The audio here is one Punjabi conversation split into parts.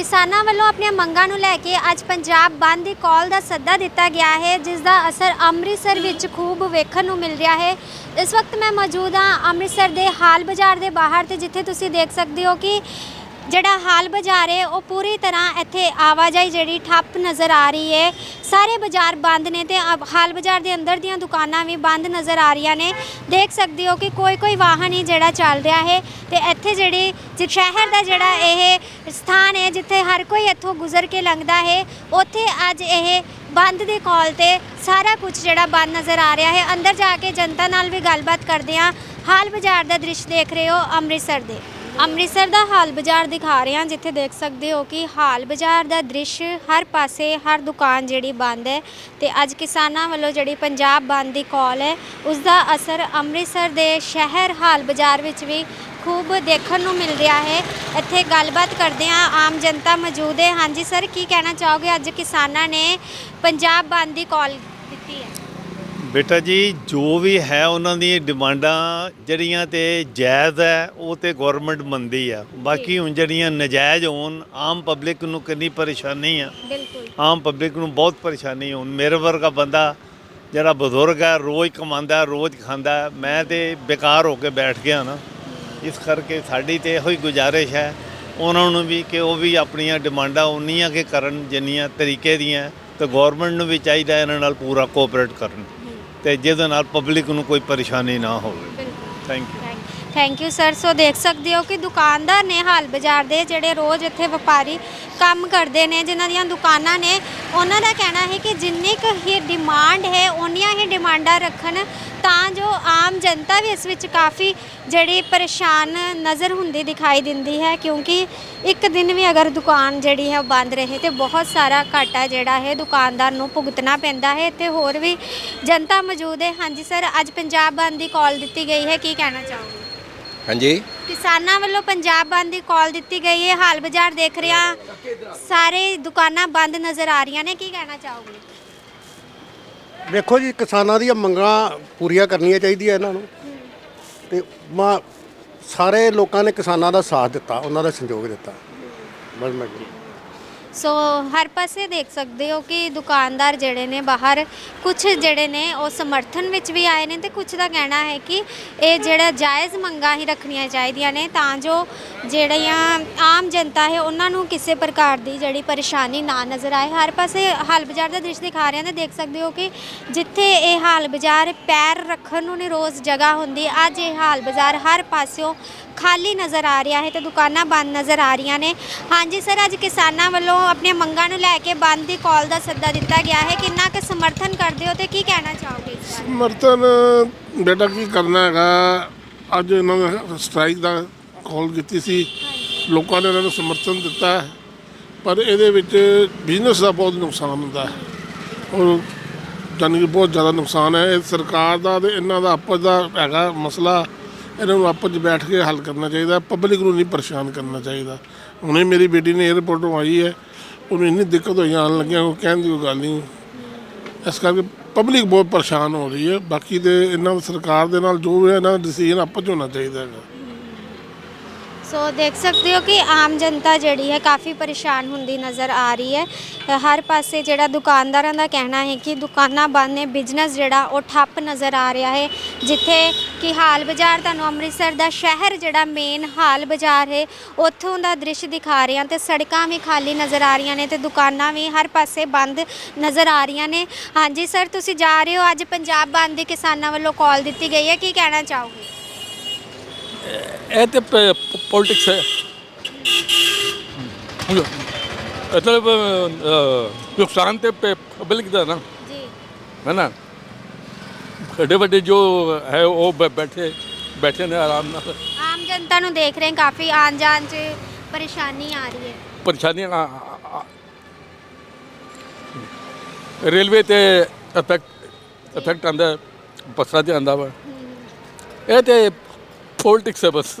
ਕਿਸਾਨਾਂ ਵੱਲੋਂ ਆਪਣੀਆਂ ਮੰਗਾਂ ਨੂੰ ਲੈ ਕੇ ਅੱਜ ਪੰਜਾਬ ਬੰਦ ਦੀ ਕਾਲ ਦਾ ਸੱਦਾ ਦਿੱਤਾ ਗਿਆ ਹੈ, ਜਿਸ ਦਾ ਅਸਰ ਅੰਮ੍ਰਿਤਸਰ ਵਿੱਚ ਖੂਬ ਵੇਖਣ ਨੂੰ ਮਿਲ ਰਿਹਾ ਹੈ। ਇਸ ਵਕਤ ਮੈਂ ਮੌਜੂਦ ਹਾਂ ਅੰਮ੍ਰਿਤਸਰ ਦੇ ਹਾਲ ਬਾਜ਼ਾਰ ਦੇ ਬਾਹਰ ਤੇ ਜਿੱਥੇ ਤੁਸੀਂ ਦੇਖ ਸਕਦੇ ਹੋ ਕਿ ਜਿਹੜਾ ਹਾਲ ਬਾਜ਼ਾਰ ਹੈ, ਉਹ ਪੂਰੀ ਤਰ੍ਹਾਂ ਇੱਥੇ ਆਵਾਜਾਈ ਜਿਹੜੀ ਠੱਪ ਨਜ਼ਰ ਆ ਰਹੀ ਹੈ। ਸਾਰੇ ਬਾਜ਼ਾਰ ਬੰਦ ਨੇ ਤੇ ਅਬ ਹਾਲ ਬਾਜ਼ਾਰ ਦੇ ਅੰਦਰ ਦੀਆਂ ਦੁਕਾਨਾਂ ਵੀ ਬੰਦ ਨਜ਼ਰ ਆ ਰਹੀਆਂ ਨੇ। ਦੇਖ ਸਕਦੇ ਹੋ ਕਿ ਕੋਈ ਕੋਈ ਵਾਹਨ ਹੀ ਜਿਹੜਾ ਚੱਲ ਰਿਹਾ ਹੈ ਤੇ ਇੱਥੇ ਜਿਹੜੀ ਜਿ- ਸ਼ਹਿਰ ਦਾ ਜਿਹੜਾ ਇਹ ਸਥਾਨ ਹੈ, ਜਿੱਥੇ ਹਰ ਕੋਈ ਇੱਥੋਂ ਗੁਜ਼ਰ ਕੇ ਲੰਘਦਾ ਹੈ, ਉੱਥੇ ਅੱਜ ਇਹ ਬੰਦ ਦੇ ਕਾਲ ਤੇ ਸਾਰਾ ਕੁਝ ਜਿਹੜਾ ਬੰਦ ਨਜ਼ਰ ਆ ਰਿਹਾ ਹੈ। ਅੰਦਰ ਜਾ ਕੇ ਜਨਤਾ ਨਾਲ ਵੀ ਗੱਲਬਾਤ ਕਰਦੇ ਹਾਂ। ਹਾਲ ਬਾਜ਼ਾਰ ਦਾ ਦ੍ਰਿਸ਼ ਦੇਖ ਰਹੇ ਹੋ, ਅੰਮ੍ਰਿਤਸਰ ਦੇ। ਅੰਮ੍ਰਿਤਸਰ ਦਾ ਹਾਲ ਬਾਜ਼ਾਰ ਦਿਖਾ ਰਹੇ ਹਾਂ, ਜਿੱਥੇ ਦੇਖ ਸਕਦੇ ਹੋ ਕਿ ਹਾਲ ਬਾਜ਼ਾਰ ਦਾ ਦ੍ਰਿਸ਼ ਹਰ ਪਾਸੇ, ਹਰ ਦੁਕਾਨ ਜਿਹੜੀ ਬੰਦ ਹੈ ਤੇ ਅੱਜ ਕਿਸਾਨਾਂ ਵੱਲੋਂ ਜਿਹੜੀ ਪੰਜਾਬ ਬੰਦ ਦੀ ਕਾਲ ਹੈ ਉਸ ਦਾ ਅਸਰ ਅੰਮ੍ਰਿਤਸਰ ਦੇ ਸ਼ਹਿਰ ਹਾਲ ਬਾਜ਼ਾਰ ਵਿੱਚ ਵੀ ਖੂਬ ਦੇਖਣ ਨੂੰ ਮਿਲ ਰਿਹਾ ਹੈ। ਇੱਥੇ ਗੱਲਬਾਤ ਕਰਦੇ ਹਾਂ, ਆਮ ਜਨਤਾ ਮੌਜੂਦ ਹੈ। ਹਾਂਜੀ, ਸਰ, ਕੀ ਕਹਿਣਾ ਚਾਹੋਗੇ? ਅੱਜ ਕਿਸਾਨਾਂ ਨੇ ਪੰਜਾਬ ਬੰਦ ਦੀ ਕਾਲ ਦਿੱਤੀ ਹੈ। ਬੇਟਾ ਜੀ ਜੋ ਵੀ ਹੈ ਉਹਨਾਂ ਦੀਆਂ ਡਿਮਾਂਡਾਂ ਜਿਹੜੀਆਂ ਤੇ ਜਾਇਜ਼ ਹੈ ਉਹ ਤੇ ਗਵਰਨਮੈਂਟ ਮੰਨਦੀ ਆ। ਬਾਕੀ ਹੁਣ ਜਿਹੜੀਆਂ ਨਜਾਇਜ਼ ਹੋਣ ਆਮ ਪਬਲਿਕ ਨੂੰ ਕਿੰਨੀ ਪਰੇਸ਼ਾਨੀ ਆ। ਬਿਲਕੁਲ। ਆਮ ਪਬਲਿਕ ਨੂੰ ਬਹੁਤ ਪਰੇਸ਼ਾਨੀ ਹੁਣ ਮੇਰੇ ਵਰਗਾ ਬੰਦਾ ਜਿਹੜਾ ਬਜ਼ੁਰਗ ਹੈ ਰੋਜ਼ ਕਮਾਉਂਦਾ ਰੋਜ਼ ਖਾਂਦਾ ਮੈਂ ਤੇ ਬੇਕਾਰ ਹੋ ਕੇ ਬੈਠ ਗਿਆ ਨਾ। ਇਸ ਕਰਕੇ ਸਾਡੀ ਤੇ ਇਹੋ ਹੀ ਗੁਜ਼ਾਰਿਸ਼ ਹੈ ਉਹਨਾਂ ਨੂੰ ਵੀ ਕਿ ਉਹ ਵੀ ਆਪਣੀਆਂ ਡਿਮਾਂਡਾਂ ਉਨੀਆਂ ਕਿ ਕਰਨ ਜਿੰਨੀਆਂ ਤਰੀਕੇ ਦੀਆਂ ਤੇ ਗਵਰਨਮੈਂਟ ਨੂੰ ਵੀ ਚਾਹੀਦਾ ਇਹਨਾਂ ਨਾਲ ਪੂਰਾ ਕੋਆਪਰੇਟ ਕਰਨ। ਤੇ ਜਿਹਦੇ ਨਾਲ ਪਬਲਿਕ ਨੂੰ ਕੋਈ ਪਰੇਸ਼ਾਨੀ ਨਾ ਹੋਵੇ। Thank you thank you sir ਸੋ ਦੇਖ ਸਕਦੇ ਹੋ ਕਿ ਦੁਕਾਨਦਾਰ ਨੇ ਹਾਲ ਬਾਜ਼ਾਰ ਦੇ ਜਿਹੜੇ ਰੋਜ਼ ਇੱਥੇ ਵਪਾਰੀ ਕੰਮ ਕਰਦੇ ਨੇ, ਜਿਨ੍ਹਾਂ ਦੀਆਂ ਦੁਕਾਨਾਂ ਨੇ, ਉਹਨਾਂ ਦਾ ਕਹਿਣਾ ਹੈ ਕਿ ਜਿੰਨੀ ਕੁ ਹੀ ਡਿਮਾਂਡ ਹੈ, ਓਨੀਆਂ ਹੀ ਡਿਮਾਂਡਾਂ ਰੱਖਣ, ਤਾਂ ਜੋ ਆਮ ਜਨਤਾ ਵੀ ਇਸ ਵਿੱਚ ਕਾਫੀ ਜਿਹੜੀ ਪਰੇਸ਼ਾਨ ਨਜ਼ਰ ਹੁੰਦੀ ਦਿਖਾਈ ਦਿੰਦੀ ਹੈ, ਕਿਉਂਕਿ ਇੱਕ ਦਿਨ ਵੀ ਅਗਰ ਦੁਕਾਨ ਜਿਹੜੀ ਹੈ ਉਹ ਬੰਦ ਰਹੇ ਤੇ ਬਹੁਤ ਸਾਰਾ ਘਾਟਾ ਜਿਹੜਾ ਹੈ ਦੁਕਾਨਦਾਰ ਨੂੰ ਭੁਗਤਣਾ ਪੈਂਦਾ ਹੈ। ਤੇ ਹੋਰ ਵੀ ਜਨਤਾ ਮੌਜੂਦ ਹੈ। ਹਾਂਜੀ ਸਰ ਅੱਜ ਪੰਜਾਬ ਬੰਦ ਦੀ ਕਾਲ ਦਿੱਤੀ ਗਈ ਹੈ। ਕੀ ਕਹਿਣਾ ਚਾਹੋਗੇ? ਹਾਂਜੀ? ਕਿਸਾਨਾਂ ਵੱਲੋਂ ਪੰਜਾਬ ਬੰਦ ਦੀ ਕਾਲ ਦਿੱਤੀ ਗਈ ਹੈ। ਹਾਲ ਬਾਜ਼ਾਰ ਦੇਖ ਰਿਹਾ। ਸਾਰੇ ਦੁਕਾਨਾਂ ਬੰਦ ਨਜ਼ਰ ਆ ਰਹੀਆਂ ਨੇ। ਕੀ ਕਹਿਣਾ ਚਾਹੋਗੇ? ਵੇਖੋ ਜੀ ਕਿਸਾਨਾਂ ਦੀਆਂ ਮੰਗਾਂ ਪੂਰੀਆਂ ਕਰਨੀਆਂ ਚਾਹੀਦੀਆਂ ਇਹਨਾਂ ਨੂੰ। ਤੇ ਮੈਂ ਸਾਰੇ ਲੋਕਾਂ ਨੇ ਕਿਸਾਨਾਂ ਦਾ ਸਾਥ ਦਿੱਤਾ ਉਹਨਾਂ ਦਾ ਸੰਯੋਗ ਦਿੱਤਾ। ਬਸ ਮੈਂ ਸੋ ਹਰ ਪਾਸੇ ਦੇਖ ਸਕਦੇ ਹੋ ਕਿ ਦੁਕਾਨਦਾਰ ਜਿਹੜੇ ਨੇ ਬਾਹਰ ਕੁਝ ਜਿਹੜੇ ਨੇ ਉਹ ਸਮਰਥਨ ਵਿੱਚ ਵੀ ਆਏ ਨੇ ਤੇ ਕੁਝ ਦਾ ਕਹਿਣਾ ਹੈ ਕਿ ਇਹ ਜਿਹੜਾ ਜਾਇਜ਼ ਮੰਗਾਂ ਹੀ ਰੱਖਣੀਆਂ ਚਾਹੀਦੀਆਂ ਨੇ ਤਾਂ ਜੋ ਜਿਹੜੀਆਂ ਆਮ ਜਨਤਾ ਹੈ ਉਹਨਾਂ ਨੂੰ ਕਿਸੇ ਪ੍ਰਕਾਰ ਦੀ ਜਿਹੜੀ ਪਰੇਸ਼ਾਨੀ ਨਾ ਨਜ਼ਰ ਆਏ। ਹਰ ਪਾਸੇ ਹਾਲ ਬਾਜ਼ਾਰ ਦਾ ਦ੍ਰਿਸ਼ ਦਿਖਾ ਰਹੇ ਹਾਂ ਤੇ ਦੇਖ ਸਕਦੇ ਹੋ ਕਿ ਜਿੱਥੇ ਇਹ ਹਾਲ ਬਾਜ਼ਾਰ ਪੈਰ ਰੱਖਣ ਨੂੰ ਨਹੀਂ ਰੋਜ਼ ਜਗ੍ਹਾ ਹੁੰਦੀ, ਅੱਜ ਇਹ ਹਾਲ ਬਾਜ਼ਾਰ ਹਰ ਪਾਸਿਓਂ ਖਾਲੀ ਨਜ਼ਰ ਆ ਰਿਹਾ ਹੈ ਤੇ ਦੁਕਾਨਾਂ ਬੰਦ ਨਜ਼ਰ ਆ ਰਹੀਆਂ ਨੇ। ਹਾਂਜੀ, ਸਰ, ਅੱਜ ਕਿਸਾਨਾਂ ਵੱਲੋਂ ਆਪਣੀਆਂ ਮੰਗਾਂ ਨੂੰ ਲੈ ਕੇ ਬੰਦ ਦੀ ਕਾਲ ਦਾ ਸੱਦਾ ਦਿੱਤਾ ਗਿਆ ਹੈ। ਕਿੰਨਾ ਕੁ ਸਮਰਥਨ ਕਰਦੇ ਹੋ ਤੇ ਕੀ ਕਹਿਣਾ ਚਾਹੋਗੇ ਇਸ ਬਾਰੇ? ਸਮਰਥਨ ਬੇਟਾ ਕੀ ਕਰਨਾ ਹੈਗਾ? ਅੱਜ ਇਹਨਾਂ ਨੇ ਸਟ੍ਰਾਈਕ ਦਾ ਕਾਲ ਕੀਤੀ ਸੀ। ਲੋਕਾਂ ਨੇ ਉਹਨਾਂ ਨੂੰ ਸਮਰਥਨ ਦਿੱਤਾ। ਪਰ ਇਹਦੇ ਵਿੱਚ ਬਿਜ਼ਨਸ ਦਾ ਬਹੁਤ ਨੁਕਸਾਨ ਹੁੰਦਾ ਹੈ। ਔਰ ਜਾਣੀ ਕਿ ਬਹੁਤ ਜ਼ਿਆਦਾ ਨੁਕਸਾਨ ਹੈ। ਇਹ ਸਰਕਾਰ ਦਾ ਤੇ ਇਹਨਾਂ ਦਾ ਆਪਸ ਦਾ ਹੈਗਾ ਮਸਲਾ। ਇਹਨਾਂ ਨੂੰ ਆਪਸ 'ਚ ਬੈਠ ਕੇ ਹੱਲ ਕਰਨਾ ਚਾਹੀਦਾ। ਪਬਲਿਕ ਨੂੰ ਨਹੀਂ ਪਰੇਸ਼ਾਨ ਕਰਨਾ ਚਾਹੀਦਾ। ਹੁਣੇ ਮੇਰੀ ਬੇਟੀ ਨੇ 에ਅਰਪੋਰਟ ਤੋਂ ਆਈ ਹੈ। ਉਹਨੂੰ ਇੰਨੀ ਦਿੱਕਤ ਹੋਈ, ਆਉਣ ਲੱਗਿਆ ਉਹ ਕਹਿਣ ਦੀ ਕੋਈ ਗੱਲ ਨਹੀਂ। ਇਸ ਕਰਕੇ ਪਬਲਿਕ ਬਹੁਤ ਪਰੇਸ਼ਾਨ ਹੋ ਰਹੀ ਹੈ। ਬਾਕੀ ਤੇ ਇਹਨਾਂ ਸਰਕਾਰ ਦੇ ਨਾਲ ਜੋ ਵੀ ਹੈ, ਇਹਨਾਂ ਦਾ ਡਿਸੀਜਨ ਆਪਸ 'ਚ ਹੋਣਾ ਚਾਹੀਦਾ ਹੈਗਾ। ਸੋ ਦੇਖ ਸਕਦੇ ਹੋ ਕਿ ਆਮ ਜਨਤਾ ਜਿਹੜੀ ਹੈ ਕਾਫੀ ਪਰੇਸ਼ਾਨ ਹੁੰਦੀ ਨਜ਼ਰ ਆ ਰਹੀ ਹੈ ਹਰ ਪਾਸੇ ਜਿਹੜਾ ਦੁਕਾਨਦਾਰਾਂ ਦਾ ਕਹਿਣਾ ਹੈ ਕਿ ਦੁਕਾਨਾਂ ਬੰਦ ਨੇ ਬਿਜ਼ਨਸ ਜਿਹੜਾ ਉਹ ਠੱਪ ਨਜ਼ਰ ਆ ਰਿਹਾ ਹੈ ਜਿੱਥੇ ਕਿ ਹਾਲ ਬਾਜ਼ਾਰ ਤੁਹਾਨੂੰ ਅੰਮ੍ਰਿਤਸਰ ਦਾ ਸ਼ਹਿਰ ਜਿਹੜਾ ਮੇਨ ਹਾਲ ਬਾਜ਼ਾਰ ਹੈ ਉੱਥੋਂ ਦਾ ਦ੍ਰਿਸ਼ ਦਿਖਾ ਰਹੇ ਹਾਂ ਤੇ ਸੜਕਾਂ ਵੀ ਖਾਲੀ ਨਜ਼ਰ ਆ ਰਹੀਆਂ ਨੇ ਤੇ ਦੁਕਾਨਾਂ ਵੀ ਹਰ ਪਾਸੇ ਬੰਦ ਨਜ਼ਰ ਆ ਰਹੀਆਂ ਨੇ ਹਾਂਜੀ ਸਰ ਤੁਸੀਂ ਜਾ ਰਹੇ ਹੋ ਅੱਜ ਪੰਜਾਬ ਬੰਦ ਦੇ ਕਿਸਾਨਾਂ ਵੱਲੋਂ ਕਾਲ ਦਿੱਤੀ ਗਈ ਹੈ ਕੀ ਕਹਿਣਾ ਚਾਹੋਗੇ ਇਹ ਤੇ ਪੋਲਿਟਿਕਸ ਹੈ। ਮਤਲਬ ਨੁਕਸਾਨ ਤੇ ਪਬਲਿਕ ਦਾ ਨਾ। ਜੀ। ਹੈ ਨਾ? ਵੱਡੇ ਵੱਡੇ ਜੋ ਹੈ ਉਹ ਬੈਠੇ ਬੈਠੇ ਨੇ ਆਰਾਮ ਨਾਲ। ਆਮ ਜਨਤਾ ਨੂੰ ਦੇਖ ਰਹੇ ਕਾਫੀ ਆਉਣ ਜਾਣ 'ਚ ਪਰੇਸ਼ਾਨੀ ਆ ਰਹੀ ਹੈ। ਆ- ਰੇਲਵੇ ਤੇ ਇਫੈਕਟ ਇਫੈਕਟ ਆਂਦਾ ਬੱਸਾਂ ਤੇ ਆਂਦਾ ਵਾ। ਇਹ ਤੇ ਪੋਲਿਟਿਕਸ ਹੈ ਬਸ।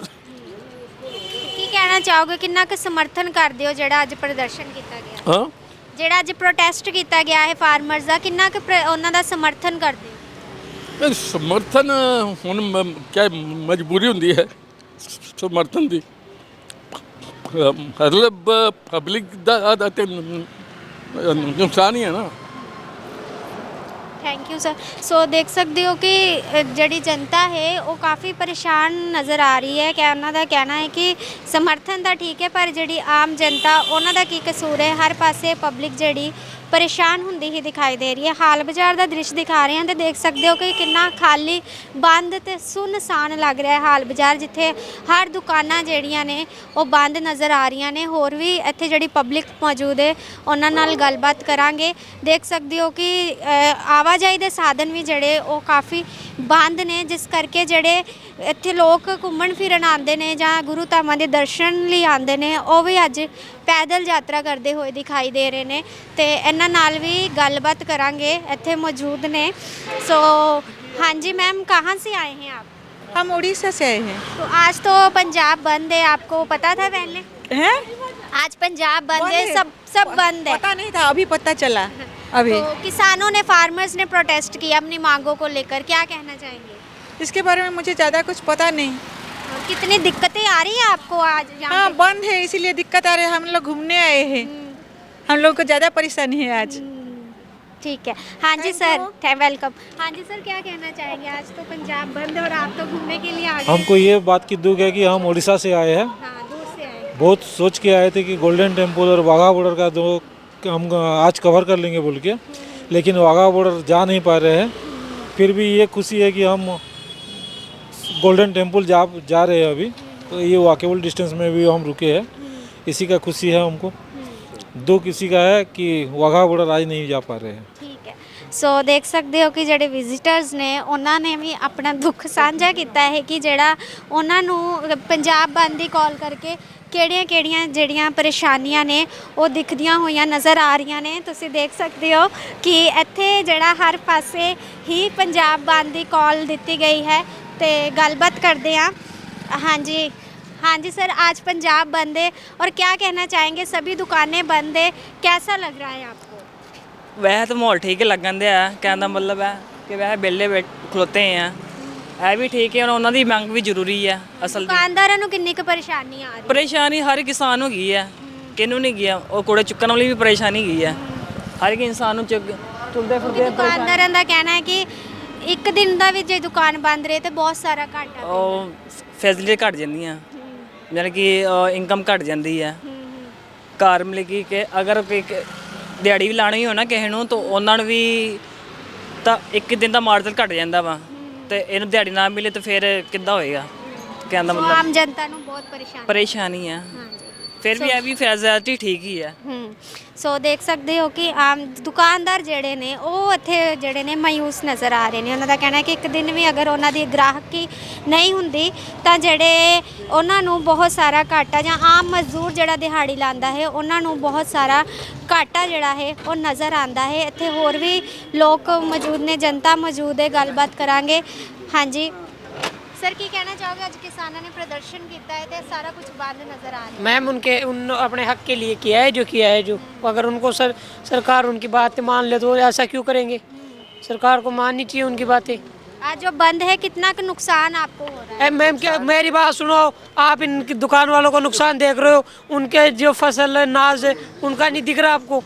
ਕੀ ਕਹਿਣਾ ਚਾਹੋਗੇ? ਕਿੰਨਾ ਕੁ ਸਮਰਥਨ ਕਰਦੇ ਹੋ ਜਿਹੜਾ ਅੱਜ ਪ੍ਰਦਰਸ਼ਨ ਕੀਤਾ ਗਿਆ? ਹਾਂ? ਜਿਹੜਾ ਅੱਜ ਪ੍ਰੋਟੈਸਟ ਕੀਤਾ ਗਿਆ ਹੈ ਫਾਰਮਰਸ ਦਾ ਕਿੰਨਾ ਕੁ ਪ੍ਰ- ਉਹਨਾਂ ਦਾ ਸਮਰਥਨ ਕਰਦੇ ਹੋ? ਇਹ ਸਮਰਥਨ ਹੁਣ ਮ- ਕਿਆ ਮਜਬੂਰੀ ਹੁੰਦੀ ਹੈ ਸਮਰਥਨ ਦੀ। ਮਤਲਬ ਪਬਲਿਕ ਦਾ ਦਾ ਤੇ ਨੁਕਸਾਨ ਹੀ ਹੈ ਨਾ। ਥੈਂਕ ਯੂ ਸਰ ਸੋ ਦੇਖ ਸਕਦੇ ਹੋ ਕਿ ਅ, ਜਿਹੜੀ ਜਨਤਾ ਹੈ ਉਹ ਕਾਫੀ ਪਰੇਸ਼ਾਨ ਨਜ਼ਰ ਆ ਰਹੀ ਹੈ ਕਿ ਉਹਨਾਂ ਦਾ ਕਹਿਣਾ ਹੈ ਕਿ ਸਮਰਥਨ ਤਾਂ ਠੀਕ ਹੈ ਪਰ ਜਿਹੜੀ ਆਮ ਜਨਤਾ ਉਹਨਾਂ ਦਾ ਕੀ ਕਸੂਰ ਹੈ ਹਰ ਪਾਸੇ ਪਬਲਿਕ ਜਿਹੜੀ ਪਰੇਸ਼ਾਨ ਹੁੰਦੀ ਹੀ ਦਿਖਾਈ ਦੇ ਰਹੀ ਹੈ। ਹਾਲ ਬਾਜ਼ਾਰ ਦਾ ਦ੍ਰਿਸ਼ ਦਿਖਾ ਰਹੇ ਹਾਂ ਤੇ ਦੇਖ ਸਕਦੇ ਹੋ ਕਿ ਕਿੰਨਾ ਖਾਲੀ ਬੰਦ ਤੇ ਸੁੰਨਸਾਨ ਲੱਗ ਰਿਹਾ ਹੈ ਹਾਲ ਬਾਜ਼ਾਰ ਜਿੱਥੇ ਹਰ ਦੁਕਾਨਾਂ ਜਿਹੜੀਆਂ ਨੇ ਉਹ ਬੰਦ ਨਜ਼ਰ ਆ ਰਹੀਆਂ ਨੇ। ਹੋਰ ਵੀ ਇੱਥੇ ਜਿਹੜੀ ਪਬਲਿਕ ਮੌਜੂਦ ਹੈ ਉਹਨਾਂ ਨਾਲ ਗੱਲਬਾਤ ਕਰਾਂਗੇ। ਦੇਖ ਸਕਦੇ ਹੋ ਕਿ ਅ, ਆਵਾਜਾਈ ਦੇ ਸਾਧਨ ਵੀ ਜਿਹੜੇ ਉਹ ਕਾਫੀ ਬੰਦ ਨੇ ਜਿਸ ਕਰਕੇ ਜਿਹੜੇ ਇੱਥੇ ਲੋਕ ਘੁੰਮਣ ਫਿਰਨ ਆਉਂਦੇ ਨੇ ਜਾਂ ਗੁਰੂ ਧਾਮਾਂ ਦੇ ਦਰਸ਼ਨ ਲਈ ਆਉਂਦੇ ਨੇ ਉਹ ਵੀ ਅੱਜ ਪੈਦਲ ਯਾਤਰਾ ਕਰਦੇ ਹੋਏ ਦਿਖਾਈ ਦੇ ਰਹੇ ਨੇ ਤੇ ਇਹਨਾਂ ਨਾਲ ਵੀ ਗੱਲਬਾਤ ਕਰਾਂਗੇ ਇੱਥੇ ਮੌਜੂਦ ਨੇ ਸੋ ਹਾਂਜੀ ਮੈਮ ਕਹਾਂ से आए हैं आप हम उड़ीसा से आए हैं तो आज तो पंजाब बंद है आपको पता था पहले हैं आज पंजाब बंद बंद है है। सब सब बंद है पता नहीं था अभी पता चला अभी तो किसानों ने फार्मर्स ने प्रोटेस्ट किया अपनी मांगों को लेकर क्या कहना चाहेंगे इसके बारे में मुझे ज़्यादा कुछ पता नहीं और कितनी दिक्कतें आ रही है आपको आज यहाँ हाँ बंद है इसीलिए दिक्कत आ रही है। हम लोग घूमने आए हैं। हम लोग को ज़्यादा परेशानी है आज। ठीक है। हाँ जी सर। वेलकम हाँ जी सर क्या कहना चाहेंगे? आज तो पंजाब बंद है और आप तो घूमने के लिए आ गए। हमको ये बात की दुख है कि हम उड़ीसा से आए हैं। हाँ से आए। बहुत सोच के आए थे कि गोल्डन टेंपल और वाघा बॉर्डर का दो हम आज कवर कर लेंगे बोल के। लेकिन वाघा बॉर्डर जा नहीं पा रहे हैं। फिर भी ये खुशी है कि हम गोल्डन टेम्पल जा जा रहे हैं अभी तो ये वाकेबल डिस्टेंस में भी हम रुके हैं इसी का खुशी है हमको दुख इसी का है कि वाघा बॉर्डर आज नहीं जा पा रहे हैं ਠੀਕ ਹੈ ਸੋ ਦੇਖ ਸਕਦੇ ਹੋ ਕਿ ਜਿਹੜੇ ਵਿਜ਼ਿਟਰਸ ਨੇ ਉਹਨਾਂ ਨੇ ਵੀ ਆਪਣਾ ਦੁੱਖ ਸਾਂਝਾ ਕੀਤਾ ਹੈ ਕਿ ਜਿਹੜਾ ਉਹਨਾਂ ਨੂੰ ਪੰਜਾਬ ਬੰਦ ਦੀ ਕਾਲ ਕਰਕੇ ਕਿਹੜੀਆਂ-ਕਿਹੜੀਆਂ ਜਿਹੜੀਆਂ ਪਰੇਸ਼ਾਨੀਆਂ ਨੇ ਉਹ ਦਿਖਦੀਆਂ ਹੋਈਆਂ ਨਜ਼ਰ ਆ ਰਹੀਆਂ ਨੇ ਤੁਸੀਂ ਦੇਖ ਸਕਦੇ ਹੋ ਕਿ ਇੱਥੇ ਜਿਹੜਾ ਹਰ ਪਾਸੇ ਹੀ ਪੰਜਾਬ ਬੰਦ ਦੀ ਕਾਲ ਦਿੱਤੀ ਗਈ ਹੈ ਤੇ ਗੱਲਬਾਤ ਕਰਦੇ ਹਾਂ ਹਾਂਜੀ हाँ जी सर आज पंजाब बंद है और क्या कहना चाहेंगे सभी दुकानें बंद है कैसा लग रहा है आपको ਵੈਸੇ ਤਾਂ ਮਾਹੌਲ ਠੀਕ ਹੀ ਲੱਗਣ ਦਿਆ ਕਹਿਣ ਦਾ ਮਤਲਬ ਹੈ ਕਿ ਵੈਸੇ ਵਿਹਲੇ ਬੈਠ ਖਲੋਤੇ ਆ ਇਹ ਵੀ ਠੀਕ ਹੈ ਔਰ ਉਹਨਾਂ ਦੀ ਮੰਗ ਵੀ ਜ਼ਰੂਰੀ ਹੈ ਅਸਲ ਦੀ ਦੁਕਾਨਦਾਰਾਂ ਨੂੰ ਕਿੰਨੀ ਕੁ ਪਰੇਸ਼ਾਨੀ ਆ ਰਹੀ ਹੈ ਪਰੇਸ਼ਾਨੀ ਹਰ ਕਿਸਾਨ ਨੂੰ ਗਈ ਹੈ ਕਿਹਨੂੰ ਨਹੀਂ ਗਿਆ ਉਹ ਕੂੜੇ ਚੁੱਕਣ ਵਾਲੀ ਵੀ ਪਰੇਸ਼ਾਨੀ ਗਈ ਹੈ ਹਰ ਇੱਕ ਇਨਸਾਨ ਨੂੰ ਚੁੱਕ ਚੁੱਲਦੇ ਫਿਰਦੇ ਦੁਕਾਨਦਾਰਾਂ ਦਾ ਕਹਿਣਾ ਹੈ ਕਿ ਇੱਕ ਦਿਨ ਦਾ ਵੀ ਜੇ ਦੁਕਾਨ ਬੰਦ ਰਹੇ ਤੇ ਬਹੁਤ ਸਾਰਾ ਘਾਟਾ ਉਹ ਫੈਸਿਲਿਟੀ ਘਟ ਜਾਂਦੀਆਂ। ਯਾਨੀ ਕਿ ਇਨਕਮ ਘਟ ਜਾਂਦੀ ਹੈ। ਘਰ ਮਿਲ ਗਈ ਕਿ ਅਗਰ ਕੋਈ ਕ- ਦਿਹਾੜੀ ਵੀ ਲਾਣੀ ਹੋ ਨਾ ਕਿਸੇ ਨੂੰ ਤਾਂ ਉਹਨਾਂ ਨੂੰ ਵੀ ਤਾਂ ਇੱਕ ਦਿਨ ਦਾ ਮਾਰਜਨ ਘਟ ਜਾਂਦਾ ਵਾ। ਤੇ ਇਹਨੂੰ ਦਿਹਾੜੀ ਨਾ ਮਿਲੇ ਤਾਂ ਫਿਰ ਕਿੱਦਾਂ ਹੋਏਗਾ? ਕਹਿਣ ਦਾ ਸੋ ਮਤਲਬ ਆਮ ਜਨਤਾ ਨੂੰ ਬਹੁਤ ਪਰੇਸ਼ਾਨੀ। ਪਰੇਸ਼ਾਨੀ ਆ। ਹਾਂਜੀ। ਫਿਰ ਵੀ ਇਹ ਵੀ ਫੈਸਿਲਿਟੀ ਠੀਕ ਹੀ ਆ ਹੂੰ। ਸੋ ਦੇਖ ਸਕਦੇ ਹੋ ਕਿ ਆਮ ਦੁਕਾਨਦਾਰ ਜਿਹੜੇ ਨੇ ਉਹ ਇੱਥੇ ਜਿਹੜੇ ਨੇ ਮਾਯੂਸ ਨਜ਼ਰ ਆ ਰਹੇ ਨੇ। ਉਹਨਾਂ ਦਾ ਕਹਿਣਾ ਹੈ ਕਿ ਇੱਕ ਦਿਨ ਵੀ ਅਗਰ ਉਹਨਾਂ ਦੀ ਗ੍ਰਾਹਕੀ ਨਹੀਂ ਹੁੰਦੀ ਤਾਂ ਜਿਹੜੇ ਉਹਨਾਂ ਨੂੰ ਬਹੁਤ ਸਾਰਾ ਘਾਟਾ ਜਾਂ ਆਮ ਮਜ਼ਦੂਰ ਜਿਹੜਾ ਦਿਹਾੜੀ ਲਾਉਂਦਾ ਹੈ ਉਹਨਾਂ ਨੂੰ ਬਹੁਤ ਸਾਰਾ ਘਾਟਾ ਜਿਹੜਾ ਹੈ ਉਹ ਨਜ਼ਰ ਆਂਦਾ ਹੈ। ਇੱਥੇ ਹੋਰ ਵੀ ਲੋਕ ਮੌਜੂਦ ਨੇ ਜਨਤਾ ਮੌਜੂਦ ਹੈ ਗੱਲਬਾਤ ਕਰਾਂਗੇ। ਹਾਂਜੀ। ਸਰ ਕੀ ਕਹਿਣਾ ਚਾਹੋਗੇ ਅੱਜ ਕਿਸਾਨਾਂ ਨੇ ਪ੍ਰਦਰਸ਼ਨ ਕੀਤਾ ਹੈ ਤੇ ਸਾਰਾ ਕੁਝ ਬੰਦ ਨਜ਼ਰ ਆ ਰਿਹਾ मैम उनके उन अपने हक के लिए किया है जो किया है जो अगर उनको सर सरकार उनकी बातें मान ले तो ऐसा क्यों करेंगे सरकार को माननी चाहिए उनकी बातें आज जो बंद है कितना का नुकसान आपको हो रहा है ए, मैम क्या मेरी बात सुनो आप इनकी दुकान वालों को नुकसान देख रहे हो उनके जो फसल है नाज है उनका नहीं दिख रहा आपको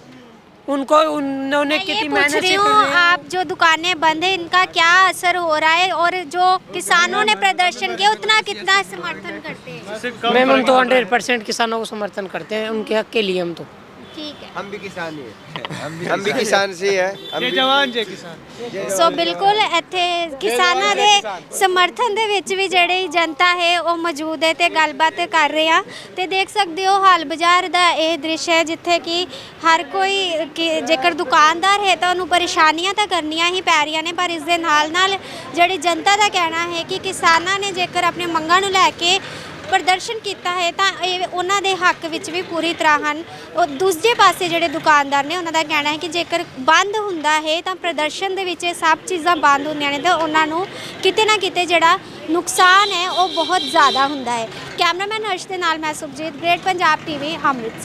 उनको उन्होंने कितनी पूछ मेहनत रहे हैं। आप जो दुकानें बंद है इनका क्या असर हो रहा है और जो किसानों ने प्रदर्शन किया उतना कितना समर्थन करते हैं मैम हम तो हंड्रेड परसेंट किसानों को समर्थन करते हैं उनके हक के लिए हम तो ठीक है हम भी किसान ही हैं हम भी हम भी किसान से ही है हम भी ਸੋ ਬਿਲਕੁਲ ਇੱਥੇ ਕਿਸਾਨਾਂ ਦੇ ਸਮਰਥਨ ਦੇ ਵਿੱਚ ਵੀ ਜਿਹੜੀ ਜਨਤਾ ਹੈ ਉਹ ਮੌਜੂਦ ਹੈ ਤੇ ਗੱਲਬਾਤ ਕਰ ਰਹੇ ਆ ਤੇ ਦੇਖ ਸਕਦੇ ਹੋ ਹਾਲ ਬਾਜ਼ਾਰ ਦਾ ਇਹ ਦ੍ਰਿਸ਼ ਹੈ ਜਿੱਥੇ ਕਿ ਹਰ ਕੋਈ ਕਿ ਜੇਕਰ ਦੁਕਾਨਦਾਰ ਹੈ ਤਾਂ ਉਹਨੂੰ ਪਰੇਸ਼ਾਨੀਆਂ ਤਾਂ ਕਰਨੀਆਂ ਹੀ ਪੈ ਰਹੀਆਂ ਨੇ ਪਰ ਇਸ ਦੇ ਨਾਲ ਨਾਲ ਜਿਹੜੀ ਜਨਤਾ ਦਾ ਕਹਿਣਾ ਹੈ ਕਿ ਕਿਸਾਨਾਂ ਨੇ ਜੇਕਰ ਆਪਣੇ ਮੰਗਾਂ ਨੂੰ ਲੈ ਕੇ ਪ੍ਰਦਰਸ਼ਨ ਕੀਤਾ ਹੈ, ਤਾਂ ਇਹ ਉਹਨਾਂ ਦੇ ਹੱਕ ਵਿੱਚ ਵੀ ਪੂਰੀ ਤਰ੍ਹਾਂ ਹਨ। ਉਹ ਦੂਜੇ ਪਾਸੇ ਜਿਹੜੇ ਦੁਕਾਨਦਾਰ ਨੇ, ਉਹਨਾਂ ਦਾ ਕਹਿਣਾ ਹੈ ਕਿ ਜੇਕਰ ਬੰਦ ਹੁੰਦਾ ਹੈ, ਤਾਂ ਪ੍ਰਦਰਸ਼ਨ ਦੇ ਵਿੱਚ ਇਹ ਸਭ ਚੀਜ਼ਾਂ ਬੰਦ ਹੁੰਦੀਆਂ ਨੇ ਤਾਂ ਉਹਨਾਂ ਨੂੰ ਕਿਤੇ ਨਾ ਕਿਤੇ ਜਿਹੜਾ ਨੁਕਸਾਨ ਹੈ, ਉਹ ਬਹੁਤ ਜ਼ਿਆਦਾ ਹੁੰਦਾ ਹੈ। ਕੈਮਰਾਮੈਨ ਹਰਸ਼ ਦੇ ਨਾਲ ਮੈਂ ਸੁਖਜੀਤ, ਗ੍ਰੇਟ ਪੰਜਾਬ ਟੀਵੀ, ਅੰਮ੍ਰਿਤਸਰ।